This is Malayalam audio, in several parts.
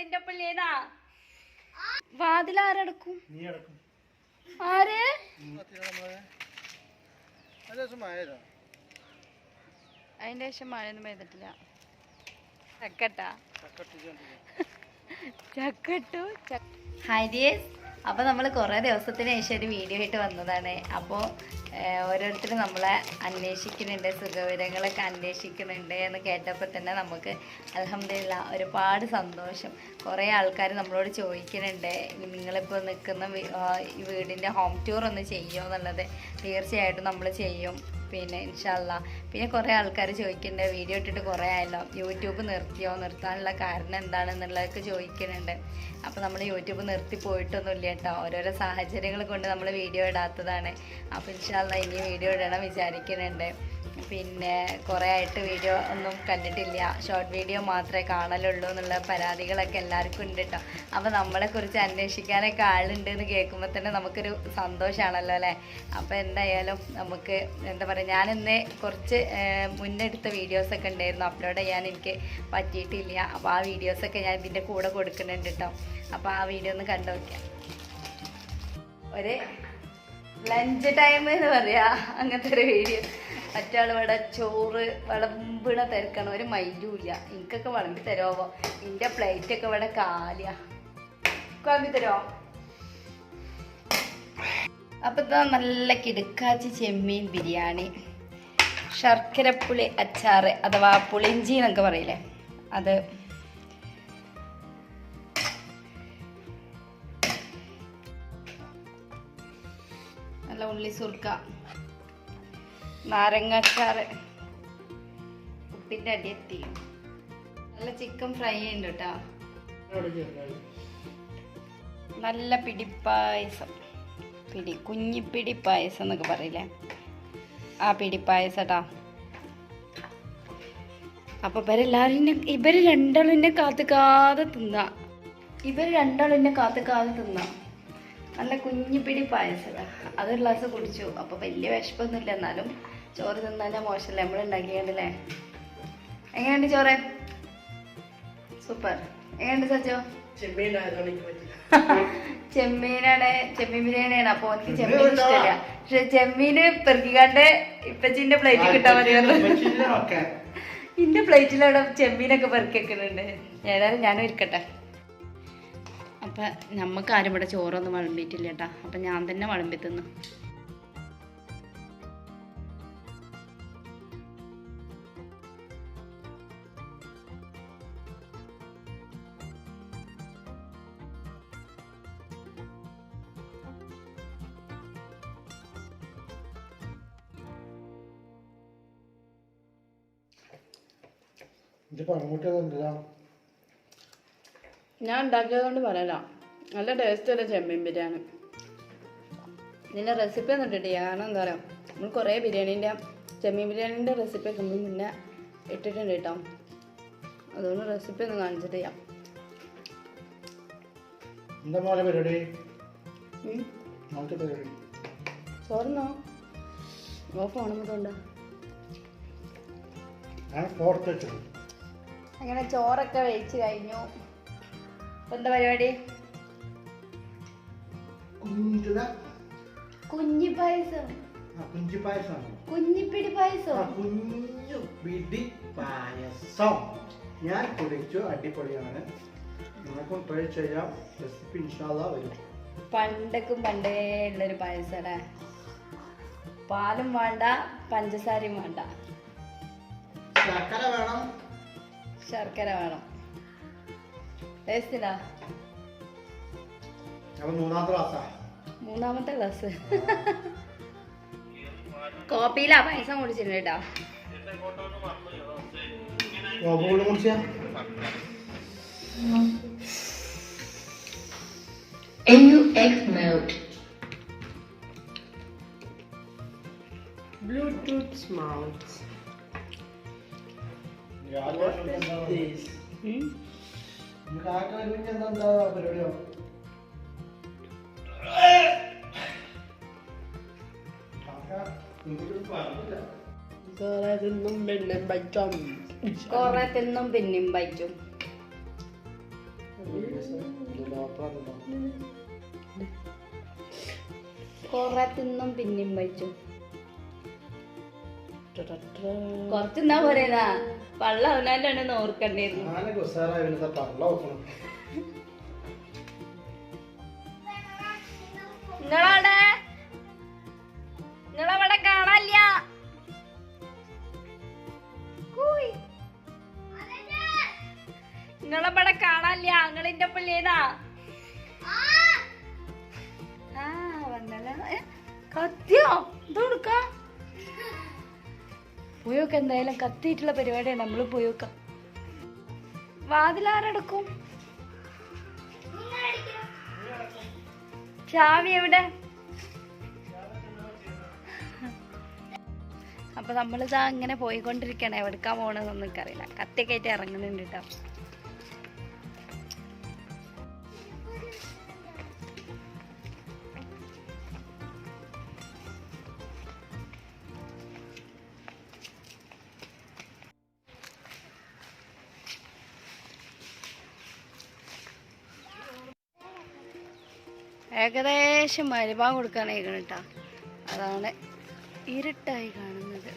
ഓളിന്റെ പിള്ളേനാ വാതിൽ ആരടക്കും? ആര്? അതിന്റെ ശേഷം മഴയൊന്നും പെയ്തിട്ടില്ല ചക്കട്ടാ. ചക്കട്ടു ഹായ് ഡിയേഴ്സ് അപ്പോൾ നമ്മൾ കുറേ ദിവസത്തിന് ശേഷം ഒരു വീഡിയോ ആയിട്ട് വന്നതാണ്. അപ്പോൾ ഓരോരുത്തരും നമ്മളെ അന്വേഷിക്കുന്നുണ്ട് സുഖവിവരങ്ങളൊക്കെ അന്വേഷിക്കുന്നുണ്ട് എന്ന് കേട്ടപ്പോൾ തന്നെ നമുക്ക് അലഹമില്ല ഒരുപാട് സന്തോഷം. കുറേ ആൾക്കാർ നമ്മളോട് ചോദിക്കുന്നുണ്ട് നിങ്ങളിപ്പോൾ നിൽക്കുന്ന ഈ വീടിന്റെ ഹോം ടൂർ ഒന്ന് ചെയ്യുമോ എന്നുള്ളത്? തീർച്ചയായിട്ടും നമ്മൾ ചെയ്യും. പിന്നെ ഇൻഷല്ല പിന്നെ കുറേ ആൾക്കാർ ചോദിക്കുന്നുണ്ട് വീഡിയോ ഇട്ടിട്ട് കുറേ ആയല്ലോ? യൂട്യൂബ് നിർത്തിയോ? നിർത്താനുള്ള കാരണം എന്താണെന്നുള്ളതൊക്കെ ചോദിക്കുന്നുണ്ട്. അപ്പോൾ നമ്മൾ യൂട്യൂബ് നിർത്തി പോയിട്ടൊന്നുമില്ല കേട്ടോ. ഓരോരോ സാഹചര്യങ്ങൾ കൊണ്ട് നമ്മൾ വീഡിയോ ഇടാത്തതാണ്. അപ്പോൾ ഇൻഷല്ല ഇനി വീഡിയോ ഇടണം വിചാരിക്കുന്നുണ്ട്. പിന്നെ കുറേ ആയിട്ട് വീഡിയോ ഒന്നും കണ്ടിട്ടില്ല. ഷോർട്ട് വീഡിയോ മാത്രമേ കാണലുള്ളൂ എന്നുള്ള പരാതികളൊക്കെ എല്ലാവർക്കും ഉണ്ട് കേട്ടോ അപ്പോൾ നമ്മളെക്കുറിച്ച് അന്വേഷിക്കാനൊക്കെ ആളുണ്ട് എന്ന് കേൾക്കുമ്പോൾ തന്നെ നമുക്കൊരു സന്തോഷമാണല്ലോ അല്ലേ? അപ്പോൾ എന്തായാലും നമുക്ക് എന്താ പറയുക ഞാനിന്ന് കുറച്ച് മുന്നെടുത്ത വീഡിയോസൊക്കെ ഉണ്ടായിരുന്നു. അപ്ലോഡ് ചെയ്യാൻ എനിക്ക് പറ്റിയിട്ടില്ല. അപ്പോൾ ആ വീഡിയോസൊക്കെ ഞാൻ ഇതിന്റെ കൂടെ കൊടുക്കുന്നുണ്ട് കേട്ടോ അപ്പോൾ ആ വീഡിയോ ഒന്ന് കണ്ടു നോക്കാം ഒരു ലഞ്ച് ടൈം എന്ന് പറയാ. അങ്ങനത്തെ ഒരു വീഡിയോ മറ്റാൾ ഇവിടെ ചോറ് വിളമ്പിണ തിരക്കണം. ഒരു മൈൻഡും ഇല്ല. എനിക്കൊക്കെ വിളമ്പി തരുമോ എന്റെ പ്ലേറ്റ് ഒക്കെ ഇവിടെ കാലിയാ. വിളമ്പി തരുമോ അപ്പം ഇതാ നല്ല കിടുക്കാച്ചി ചെമ്മീൻ ബിരിയാണി. ശർക്കരപ്പുളി അച്ചാറ് അഥവാ പുളിഞ്ചി എന്നൊക്കെ പറയില്ലേ? അത് നല്ല ഉള്ളി സുർക്ക. നാരങ്ങാച്ചാറ് ഉപ്പിന്റെ അടിയെത്തി. നല്ല ചിക്കൻ ഫ്രൈ ഉണ്ട് കേട്ടോ. നല്ല പിടിപ്പായസം പിടി കുഞ്ഞിപ്പിടി പായസം എന്നൊക്കെ പറയില്ലേ? ആ പിടിപ്പായസം കേട്ടോ അപ്പൊ ഇവരെല്ലാരും ഇവർ രണ്ടാളും എന്നെ കാത്തുക്കാതെ തിന്ന. ഇവർ രണ്ടാളും എന്നെ കാത്തുക്കാതെ തിന്ന. നല്ല കുഞ്ഞിപ്പിടി പായസം അത് ഒരു ഗ്ലാസ് കുടിച്ചു. അപ്പൊ വലിയ വിശപ്പൊന്നുമില്ല. എന്നാലും ചോറ് തിന്നാലേ മോശമല്ലേ? നമ്മൾ ഉണ്ടാക്കിയതല്ലേ എങ്ങനെയുണ്ട് ചോറ്? സൂപ്പർ. എങ്ങനെയുണ്ട് സജോ? ചെമ്മീനാണ്. ചെമ്മീൻ ബിരിയാണിയാണ്. അപ്പൊ എനിക്ക് ചെമ്മീൻ ഇഷ്ടമില്ല പക്ഷെ ചെമ്മീന് പെറുക്കിക്കാണ്ട് ഇപ്പച്ചിന്റെ പ്ലേറ്റ് കിട്ടാൻ ഒക്കെ. ഇന്റെ പ്ലേറ്റിലവിടെ ചെമ്മീനൊക്കെ പെറുക്കി വെക്കുന്നുണ്ട് ഏതായാലും ഞാനും ഇരിക്കട്ടെ. അപ്പൊ നമുക്ക് ആരും ഇവിടെ ചോറൊന്നും വിളമ്പിയിട്ടില്ല കേട്ടാ അപ്പൊ ഞാൻ തന്നെ വിളമ്പി തിന്നു. ഇത് പറഞ്ഞിട്ട് എന്താ ഞാൻ ഉണ്ടാക്കിയത് കൊണ്ട് പറയല. നല്ല ടേസ്റ്റ് ഉള്ള ചെമ്മീൻ ബിരിയാണി. ഇതിന്റെ റെസിപ്പി ഒന്നും ഇട്ടിട്ടില്ല. കാരണം എന്താ പറയുക നമ്മൾ കുറേ ബിരിയാണീന്റെ ചെമ്മീൻ ബിരിയാണീന്റെ റെസിപ്പി ഒക്കെ നമ്മൾ മുന്നേ ഇട്ടിട്ടുണ്ട് കേട്ടോ. അതുകൊണ്ട് റെസിപ്പി ഒന്ന് കാണിച്ചിട്ടില്ല. എന്താ മോളെ പരിപാടി? ഉം. മോളത്തെ പരിപാടി? ചോറുന്നോ? ഓ ഞാൻ ഫോർത്ത് അങ്ങനെ ചോറൊക്കെ വെച്ച് കഴിഞ്ഞു. എന്താ പരിപാടി? കുഞ്ഞി പായസം. കുഞ്ഞി പായസം. കുഞ്ഞിപ്പിടി പായസം. കുഞ്ഞു പിടി പായസം. ഞാൻ കുടിച്ചു അടിപൊളിയാണ്. നിങ്ങൾക്കും ട്രൈ ചെയ്യാം. റെസിപ്പി ഇൻഷാല്ല വരും. പണ്ടക്കും പണ്ടേ ഉള്ളൊരു പായസടാ. പാലും വേണ്ട പഞ്ചസാരയും വേണ്ട. ശർക്കര വേണം. ശർക്കര വേണം. അപ്പൊ മൂന്നാമത്തെ ക്ലാസ്സാ മൂന്നാമത്തെ ക്ലാസ് കോപ്പിയിലാ പൈസ മുടിച്ചിട്ടുണ്ട് കേട്ടോ ഗോപുകൂടെ കുടിച്ചാ AUX mode. Bluetooth mouse. This. ഉം. കാക്ക വരുമ്പോ എന്താ പരിപാടിയോ? കാക്ക ഇങ്ങോട്ട് പറഞ്ഞില്ല കുറെ തിന്നും പിന്നെ ബൈറ്റം കുറെ തിന്നും പിന്നെയും പറ്റും. കൊറേ തിന്നും പിന്നെയും. പോരേതാ പള്ള അവനാലാണ് വെക്കണം നിങ്ങളവിടെ? നിങ്ങളവിടെ കാണാനില്ല. നിങ്ങളവിടെ കാണാനില്ല? നിങ്ങളിന്റെ പിള്ളേതാ ആ. വന്നല്ലോ. കത്തിയോ? ഇതെടുക്ക പോയോക്ക എന്തായാലും കത്തിയിട്ടുള്ള പരിപാടിയാണ് നമ്മൾ പോയോക്ക. വാതിലാരടക്കും? ചാവി എവിടെ? അപ്പൊ നമ്മളിതാ ഇങ്ങനെ പോയിക്കൊണ്ടിരിക്കണേ എവിടുക്കാൻ പോണെന്നൊന്നും എനിക്കറിയില്ല കത്തിയൊക്കെ ആയിട്ട് ഇറങ്ങുന്നുണ്ട് കേട്ടോ ഏകദേശം മരുഭാഗം കൊടുക്കാനായിക്കണം കേട്ടോ. അതാണ് ഇരുട്ടായി കാണുന്നത്.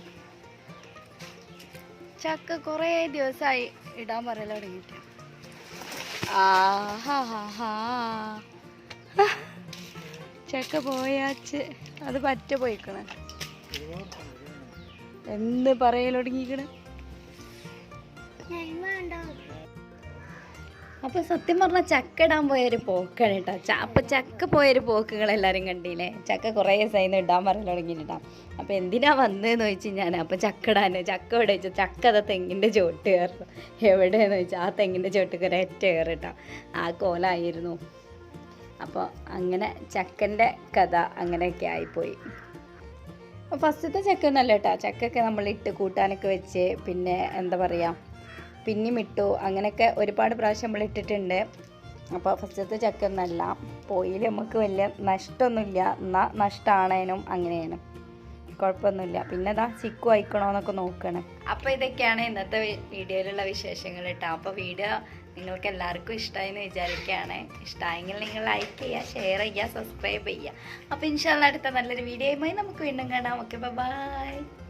ചക്ക കുറേ ദിവസമായി ഇടാൻ പറയല തുടങ്ങിയിട്ട്. ചക്ക പോയാച്ച് അത് പറ്റ പോയിക്കണ. എന്ത് പറയൽ അപ്പൊ സത്യം പറഞ്ഞാൽ ചക്ക ഇടാൻ പോയൊരു പോക്കാണ് കേട്ടോ അപ്പൊ ചക്ക പോയൊരു പോക്കുകൾ എല്ലാവരും കണ്ടില്ലേ? ചക്ക കുറേ ദിവസമായി ഇടാൻ പറഞ്ഞു തുടങ്ങിയിട്ടാ അപ്പൊ എന്തിനാ വന്നതെന്ന് ചോദിച്ചു ഞാൻ അപ്പൊ ചക്ക ഇടാൻ ചക്ക ഇവിടെ വെച്ചാൽ ചക്ക അത് തെങ്ങിന്റെ ചോട്ട് കയറും എവിടെയെന്ന് വെച്ചാൽ ആ തെങ്ങിന്റെ ചോട്ട് കയറി ഏറ്റ കയറിട്ടാ. ആ കോലായിരുന്നു. അപ്പോൾ അങ്ങനെ ചക്കന്റെ കഥ അങ്ങനെയൊക്കെ ആയിപ്പോയി. ഫസ്റ്റത്തെ ചക്ക ഒന്നല്ല കേട്ടോ ചക്കൊക്കെ നമ്മൾ ഇട്ട് കൂട്ടാനൊക്കെ വെച്ച് പിന്നെ എന്താ പറയുക പിന്നെയും ഇട്ടു. അങ്ങനെയൊക്കെ ഒരുപാട് പ്രാവശ്യം നമ്മൾ ഇട്ടിട്ടുണ്ട്. അപ്പോൾ ഫസ്റ്റത്തെ ചക്ക ഒന്നല്ല പോയിൽ നമുക്ക് വലിയ നഷ്ടമൊന്നുമില്ല എന്നാൽ നഷ്ടമാണേനും അങ്ങനെയാണ്. കുഴപ്പമൊന്നുമില്ല. പിന്നെ അതാ ചിക്കു അയക്കണോന്നൊക്കെ നോക്കണം. അപ്പോൾ ഇതൊക്കെയാണ് ഇന്നത്തെ വീഡിയോയിലുള്ള വിശേഷങ്ങൾ കേട്ടോ. അപ്പോൾ വീഡിയോ നിങ്ങൾക്ക് എല്ലാവർക്കും ഇഷ്ടമായി എന്ന് വിചാരിക്കുകയാണ്. ഇഷ്ടമായെങ്കിൽ നിങ്ങൾ ലൈക്ക് ചെയ്യുക ഷെയർ ചെയ്യുക സബ്സ്ക്രൈബ് ചെയ്യുക. അപ്പോൾ ഇൻഷാല്ല അടുത്ത നല്ലൊരു വീഡിയോയുമായി നമുക്ക് വീണ്ടും കാണാം. Okay bye